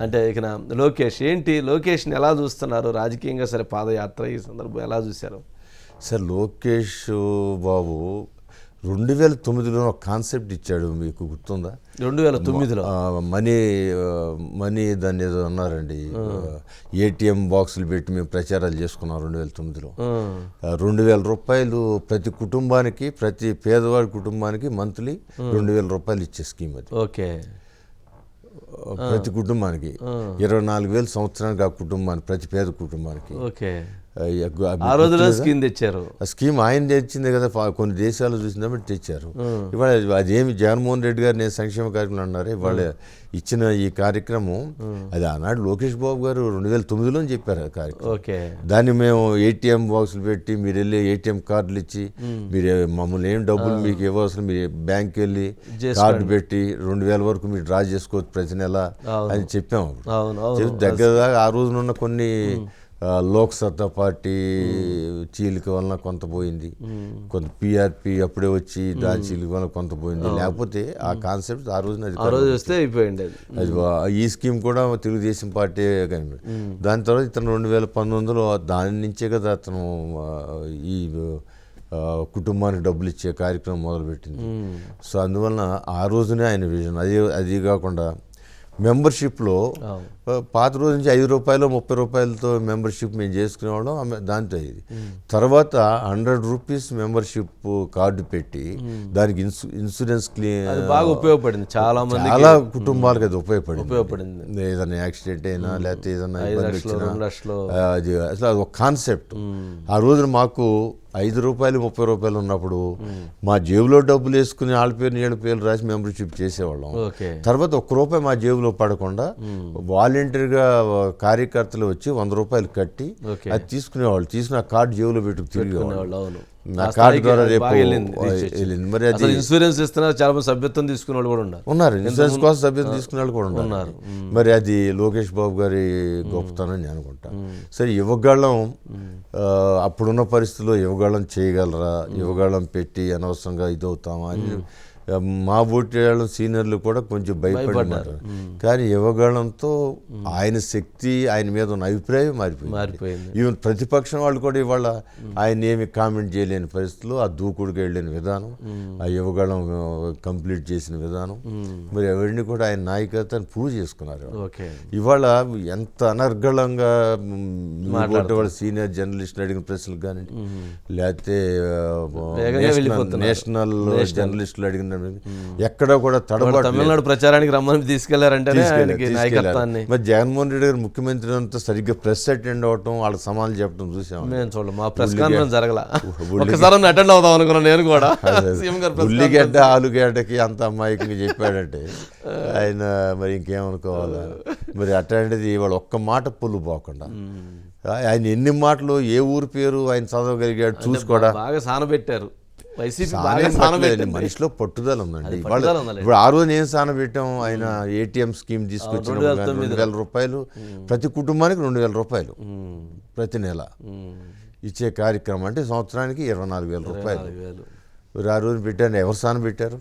అంటే ఇక లోకేష్ ఏంటి? లోకేష్ని ఎలా చూస్తున్నారు? రాజకీయంగా సరే పాదయాత్ర ఈ సందర్భం ఎలా చూశారు? సార్ లోకేష్ బాబు రెండు వేల తొమ్మిదిలో ఒక కాన్సెప్ట్ ఇచ్చాడు మీకు గుర్తుందా? రెండు వేల తొమ్మిదిలో మనీ మనీ దాన్ని ఏదో అన్నారండి. ఏటీఎం బాక్సులు పెట్టి మేము ప్రచారాలు చేసుకున్నాం రెండు వేల తొమ్మిదిలో రెండు వేల రూపాయలు ప్రతి కుటుంబానికి ప్రతి పేదవాడి కుటుంబానికి మంత్లీ రెండు వేల రూపాయలు ఇచ్చే స్కీమ్ అది. ఓకే. ప్రతి కుటుంబానికి. ఇరవై నాలుగు వేలు సంవత్సరానికి ఆ కుటుంబానికి ప్రతి పేద కుటుంబానికి. ఓకే. ఆ, ఎగ్గు- ఆ ఆ రోజులో స్కీమ్ తెచ్చారు. ఆ స్కీమ్ ఆయన తెచ్చిందే కదా కొన్ని దేశాలు చూసిందని తెచ్చారు. ఇవాళ అదేమి జగన్మోహన్ రెడ్డి గారు నేను సంక్షేమ కార్యక్రమం అన్నారు ఇవాళ ఇచ్చిన ఈ కార్యక్రమం అది ఆనాడు లోకేష్ బాబు గారు రెండు వేల తొమ్మిదిలో చెప్పారు ఆ కార్యక్రమం. ఓకే. దాన్ని మేము ఏటీఎం బాక్సులు పెట్టి మీరు వెళ్ళి ఏటీఎం కార్డులు ఇచ్చి మీరు మమ్మల్ని ఏం డబ్బులు మీకు ఇవ్వవలసిన మీరు బ్యాంక్ వెళ్ళి కార్డు పెట్టి రెండు వేల వరకు మీరు డ్రా చేసుకోవచ్చు ప్రతి నెల అని చెప్పాము దగ్గర దాకా ఆ రోజునున్న కొన్ని ఆ, లోక్ సత్తా పార్టీ చీలిక వలన కొంత పోయింది. కొంత పిఆర్పి అప్పుడే వచ్చి దాని చీలిక వలన కొంత పోయింది. లేకపోతే ఆ కాన్సెప్ట్ ఆ రోజున ఆ రోజు వస్తే అయిపోయింది అది. ఈ స్కీమ్ కూడా తెలుగుదేశం పార్టీ కానీ దాని తర్వాత ఇతను రెండు వేల పంతొమ్మిదిలో దాని నుంచే కదా అతను ఈ కుటుంబానికి డబ్బులు ఇచ్చే కార్యక్రమం మొదలుపెట్టింది. సో అందువలన ఆ రోజునే ఆయన విజన్. అది అది కాకుండా మెంబర్షిప్లో పాత రోజు నుంచి ఐదు రూపాయలు ముప్పై రూపాయలతో మెంబర్షిప్ మేము చేసుకునేవాళ్ళం. దాంతో ఇది. తర్వాత హండ్రెడ్ రూపీస్ మెంబర్షిప్ కార్డు పెట్టి దానికి ఇన్సూ ఇన్సూరెన్స్ అది బాగా ఉపయోగపడింది. చాలా మంది చాలా కుటుంబాలకు అది ఉపయోగపడింది. ఉపయోగపడింది. ఏదైనా యాక్సిడెంట్ అయినా లేకపోతే ఏదైనా ఇబ్బంది వచ్చినా అది అసలు అది ఒక కాన్సెప్ట్. ఆ రోజున మాకు ఐదు రూపాయలు ముప్పై రూపాయలు ఉన్నప్పుడు మా జేబులో డబ్బులు వేసుకుని వాళ్ళ పేరు నీళ్ళ పేర్లు రాసి మెంబర్షిప్ చేసేవాళ్ళం. తర్వాత ఒక్క రూపాయి మా జేబులో పడకుండా వాలంటీర్గా కార్యకర్తలు వచ్చి వంద రూపాయలు కట్టి. అది తీసుకునేవాళ్ళు. తీసుకుని ఆ కార్డు జేబులో పెట్టుకు తిరిగేవాళ్ళు. నా కార్డు ద్వారా రేపు వెళ్ళింది, మరి అది ఇన్సూరెన్స్ ఇస్తున్నారు చాలా మంది సభ్యత్వం తీసుకునే వాళ్ళు కూడా ఉన్నారు. ఉన్నారు. ఇన్సూరెన్స్ కోసం సభ్యత తీసుకునే వాళ్ళు కూడా ఉన్నారు. మరి అది లోకేష్ బాబు గారి గొప్పతనం నేను అనుకుంటా. సరే యువగాళ్ళం అప్పుడున్న పరిస్థితుల్లో యువగాళ్ళం చేయగలరా? యువగాళ్ళం పెట్టి అనవసరంగా ఇదవుతామా? అని మా బోటి వాళ్ళం సీనియర్లు కూడా కొంచెం భయపడినారు కానీ యువగాళ్ళంతో ఆయన శక్తి ఆయన మీద ఉన్న అభిప్రాయం మారిపోయింది. మారిపోయింది. ఈవెన్ ప్రతిపక్షం వాళ్ళు కూడా ఇవాళ ఆయన ఏమి కామెంట్ చేయలేని పరిస్థితుల్లో ఆ దూకుడుగా వెళ్ళిన విధానం ఆ యువగళం కంప్లీట్ చేసిన విధానం. మరి ఎవరిని కూడా ఆయన నాయకత్వాన్ని ప్రూవ్ చేసుకున్నారు ఓకే. ఇవాళ ఎంత అనర్గళంగా వాళ్ళ సీనియర్ జర్నలిస్టులు అడిగిన ప్రశ్నలు కానీ లేకపోతే. నేషనల్. జర్నలిస్టులు అడిగిన ఎక్కడ కూడా తడబాటు తమిళనాడు ప్రచారానికి రమ్మని. నాయకత్వాన్ని. మరి జగన్మోహన్ రెడ్డి గారు ముఖ్యమంత్రి అంతా సరిగ్గా ప్రెస్ అటెండ్ అవటం వాళ్ళకి సమాధానం చెప్పడం చూసాం మేము చూడలేదు. మా ప్రెస్ కాన్ఫరెన్స్ జరగల. అటెండ్ అవుదాం అనుకున్నాను నేను కూడా. ఉల్లిగడ్డ ఆలుగడ్డకి అంత అమ్మాయికి చెప్పాడంటే ఆయన మరి ఇంకేమనుకోవాలా? మరి అట్లాంటిది ఇవాళ ఒక్క మాట పుల్లు పోకుండా. ఆయన ఎన్ని మాటలు ఏ ఊరి పేరు ఆయన చదవగలిగాడు చూసుకోడా? బాగా సానబెట్టారు. వైసీపీ మనిషిలో పట్టుదల ఉందండి. ఇప్పుడు ఆ రోజు ఏం సాన పెట్టాం ఆయన ఏటీఎం స్కీమ్ తీసుకొచ్చిన రెండు వేల రూపాయలు. ప్రతి కుటుంబానికి రెండు వేల రూపాయలు ప్రతి నెల. ఇచ్చే కార్యక్రమం అంటే సంవత్సరానికి ఇరవై నాలుగు వేల రూపాయలు. ఆ రోజు పెట్టారు ఎవరు సాన పెట్టారు?